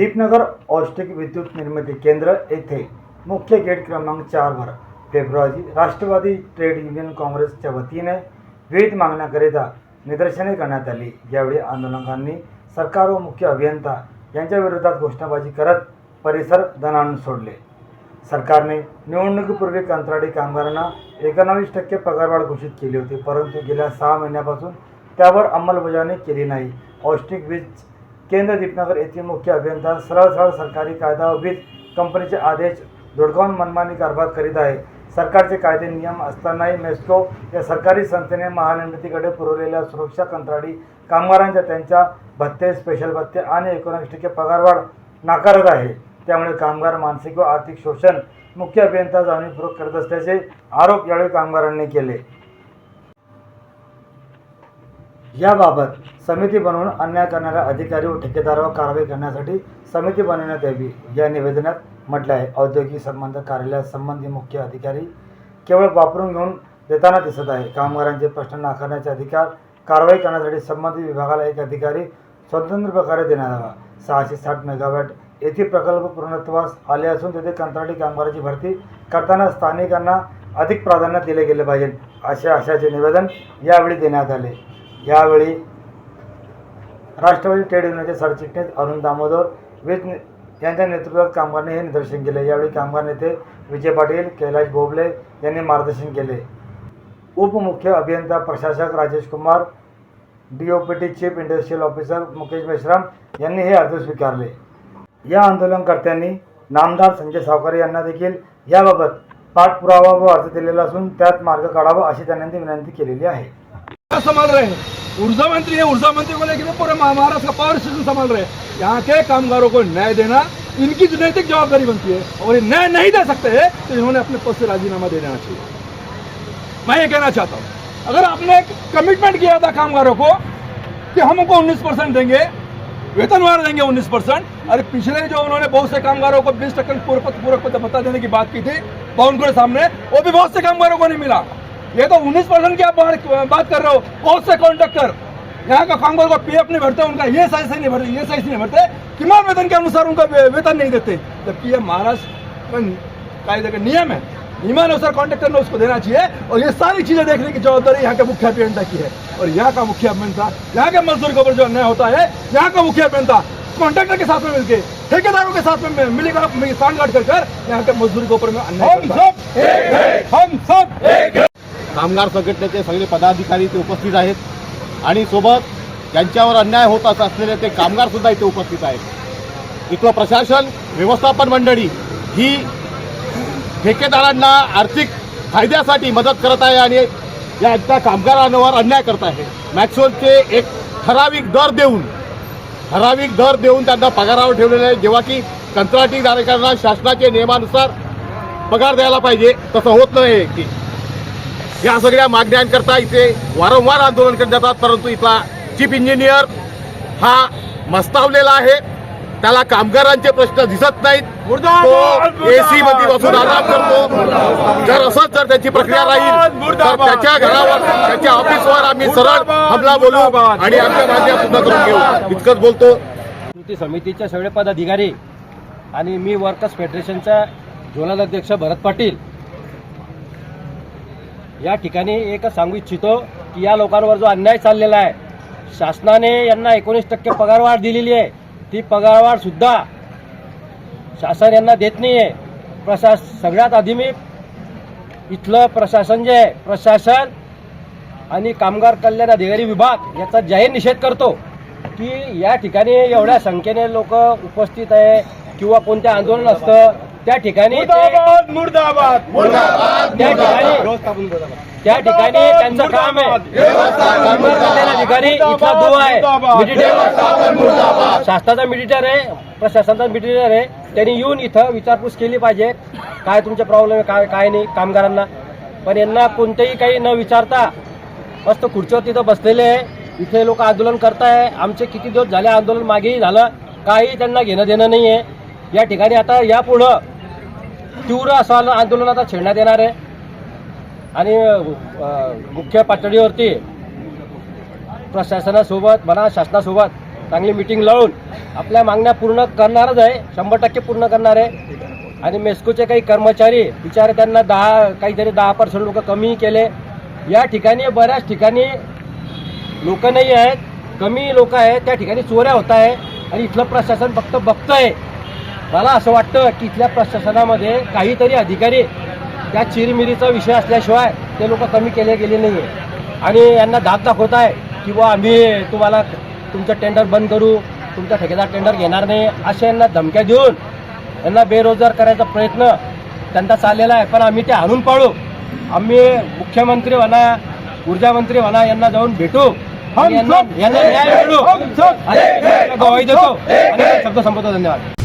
दीपनगर औष्णिक विद्युत निर्मिती केंद्र येथे मुख्य गेट क्रमांक चारवर फेब्रुवारी राष्ट्रवादी ट्रेड युनियन काँग्रेसच्या वतीने विविध मागण्याकरिता निदर्शने करण्यात आली. यावेळी आंदोलकांनी सरकार व मुख्य अभियंता यांच्या विरोधात घोषणाबाजी करत परिसर दणाणून सोडले. सरकारने निवडणुकीपूर्वी कंत्राटी कामगारांना एकोणावीस टक्के पगारवाढ घोषित केली होती परंतु गेल्या सहा महिन्यापासून त्यावर अंमलबजावणी केली नाही. औष्णिक वीज केंद्र दीपनगर येथील मुख्य अभियंता सरळ सरळ सरकारी कायदा वीज कंपनीचे आदेश धुडकावून मनमानी कारभार करीत आहे. सरकारचे कायदे नियम असतानाही मेस्को या सरकारी संस्थेने महानिर्मितीकडे पुरवलेल्या सुरक्षा कंत्राटी कामगारांच्या त्यांच्या भत्ते स्पेशल भत्ते आणि एकोणीस टक्के पगारवाढ नाकारत आहे. त्यामुळे कामगार मानसिक व आर्थिक शोषण मुख्य अभियंता जाणीवपूर्वक करत असल्याचे आरोप यावेळी कामगारांनी केले. याबाबत समिती बनवून अन्याय करणाऱ्या अधिकारी व ठेकेदारावर कारवाई करण्यासाठी समिती बनवण्यात यावी. या निवेदनात म्हटलं आहे. औद्योगिक संबंध कार्यालयात संबंधी मुख्य अधिकारी केवळ वापरून घेऊन देताना दिसत आहे. कामगारांचे प्रश्न नाकारण्याचे अधिकार कारवाई करण्यासाठी संबंधित विभागाला एक अधिकारी स्वतंत्र प्रकारे देण्यात हवा सहाशे साठ मेगावॅट येथे प्रकल्प पूर्णत्वास आले असून तेथे कंत्राटी कामगाराची भरती करताना स्थानिकांना अधिक प्राधान्य दिले गेले पाहिजे. असे आशाचे निवेदन यावेळी देण्यात आले. यावेळी राष्ट्रवादी ट्रेड युनियनचे सरचिटणीस अरुण दामोदर वीज यांच्या नेतृत्वात कामगारांनी हे निदर्शन केले. यावेळी कामगार नेते विजय पाटील कैलाश बोबले यांनी मार्गदर्शन केले. उपमुख्य अभियंता प्रशासक Rajesh Kumar D O P T chief industrial officer Mukesh Meshram यांनी हे अर्ज स्वीकारले. या आंदोलनकर्त्यांनी नामदार संजय सावकारे यांना देखील याबाबत पाठपुरावा व अर्ज दिलेला असून त्यात मार्ग काढावा अशी त्यांनी विनंती केलेली आहे. संभाल रहे हैं। ऊर्जा मंत्री है, ऊर्जा मंत्री को लेकर पूरे महाराष्ट्र का पावर स्टेशन संभाल रहे हैं। यहाँ के कामगारों को न्याय देना, इनकी जो नैतिक जवाबदारी बनती है और ये न्याय नहीं दे सकते हैं तो इन्होंने अपने पद से राजीनामा दे देना चाहिए। मैं ये कहना चाहता हूँ, अगर आपने एक कमिटमेंट किया था कामगारों को कि हम उनको 19 परसेंट देंगे वेतनवार देंगे 19 परसेंट, अरे पिछले जो उन्होंने बहुत से कामगारों को 20 टक्कर पूरक पूरक भत्ता देने की बात की थी पवन के सामने, वो भी बहुत से कामगारों को नहीं मिला। ये तो 19 परसेंट की आप बात कर रहे हो। बहुत से कॉन्ट्रैक्टर यहाँ का कामगार को पीएफ नहीं भरते उनका ये सही से नहीं भरते ये सही नहीं भरते। किमान वेतन के अनुसार उनका वेतन नहीं देते। जबकि ये महाराष्ट्र कायदे का नियम है। नियमानुसार कॉन्ट्रैक्टर ने उसको देना चाहिए और ये सारी चीज़ें देखने की जवाबदारी यहाँ के मुख्य अभियंता की है। और यहाँ का मुख्य अभियंता यहाँ के मजदूर के ऊपर जो अन्याय होता है यहाँ का मुख्य अभियंता कॉन्ट्रैक्टर के साथ में मिलकर ठेकेदारों के साथ में मिलेगा सांठगांठ कर कर यहाँ के मजदूर के ऊपर में अन्याय करता है। हम सब कामगार संघटनेचे सगळे पदाधिकारी ते उपस्थित आहेत. आणि सोबत त्यांच्यावर अन्याय होत असं असलेले ते कामगारसुद्धा इथे उपस्थित आहेत. इथलं प्रशासन व्यवस्थापन मंडळी ही ठेकेदारांना आर्थिक फायद्यासाठी मदत करत आहे आणि या त्या कामगारांवर अन्याय करत आहे. मॅक्सोलचे एक ठराविक दर देऊन ठराविक दर देऊन त्यांना पगारावर ठेवलेले आहे. जेव्हा की कंत्राटी धारकांना शासनाच्या नियमानुसार पगार द्यायला पाहिजे तसं होत नाही की. या सगळ्या मागण्यांकरता इथे वारंवार आंदोलन करत जातात परंतु इथला चीफ इंजिनियर हा मस्तावलेला आहे. त्याला कामगारांचे प्रश्न दिसत नाहीत. तो एसी मध्ये बसून आराम करतो. जर असंच जर त्याची प्रक्रिया राहील तर त्याच्या घरावर त्याच्या ऑफिसवर आम्ही सरळ हमला बोलू आणि आमच्या मागण्या सुद्धा करून घेऊ. इतकंच बोलतो. कृती समितीचे सगळे पदाधिकारी आणि मी वर्कर्स फेडरेशनचा झोनल अध्यक्ष भरत पाटील या ठिकाणी एकच सांगू इच्छितो की या लोकांवर जो अन्याय चाललेला आहे शासनाने यांना एकोणीस टक्के पगारवाढ दिलेली आहे. ती पगारवाढ सुद्धा शासन यांना देत नाही आहे प्रशास सगळ्यात आधी मी इथलं प्रशासन जे आहे प्रशासन आणि कामगार कल्याण अधिकारी विभाग याचा जाहीर निषेध करतो की या ठिकाणी एवढ्या संख्येने लोक उपस्थित आहे किंवा कोणत्या आंदोलन असतं त्या ठिकाणी त्या ठिकाणी त्या ठिकाणी त्यांचं काम आहे. अधिकारी इथला आहे. शासनाचा मिडिटर आहे. प्रशासनाचा मिडिटर आहे. त्यांनी येऊन इथं विचारपूस केली पाहिजे. काय तुमचे प्रॉब्लेम आहे? काय काय नाही? कामगारांना. पण यांना कोणतेही काही न विचारता मस्त खुर्चीवर तिथं बसलेले आहे. इथे लोक आंदोलन करताय. आमचे किती दिवस झाले आंदोलन मागेही झालं. काही त्यांना घेणं देणं नाही आहे या ठिकाणी आता यापुढं तीव्र असं आंदोलन आता छेडण्यात येणार आहे. आणि मुख्य पातळीवरती प्रशासनासोबत म्हणा शासनासोबत चांगली मिटिंग लावून आपल्या मागण्या पूर्ण करणारच आहे. शंभर टक्के पूर्ण करणार आहे. आणि मेस्कोचे काही कर्मचारी बिचारे त्यांना दहा काहीतरी दहा पर्सेंट लोक कमी केले. या ठिकाणी बऱ्याच ठिकाणी लोक नाही आहेत. कमी लोक आहेत. त्या ठिकाणी चोऱ्या होत आहे आणि इथलं प्रशासन फक्त बघतंय. मला असं वाटतं की इथल्या प्रशासनामध्ये काहीतरी अधिकारी त्या चिरमिरीचा विषय असल्याशिवाय ते लोक कमी केले गेले नाही आहे आणि यांना दाद दाखवत आहे की बुवा आम्ही तुम्हाला तुमचं टेंडर बंद करू तुमचा ठेकेदार टेंडर घेणार नाही अशा यांना धमक्या देऊन यांना बेरोजगार करायचा प्रयत्न त्यांचा चाललेला आहे. पण आम्ही ते आणून पाळू. आम्ही मुख्यमंत्री म्हणा ऊर्जा मंत्री म्हणा यांना जाऊन भेटू. यांना यांना न्याय मिळू. ग्वाही देतो. शब्द संपवतो धन्यवाद.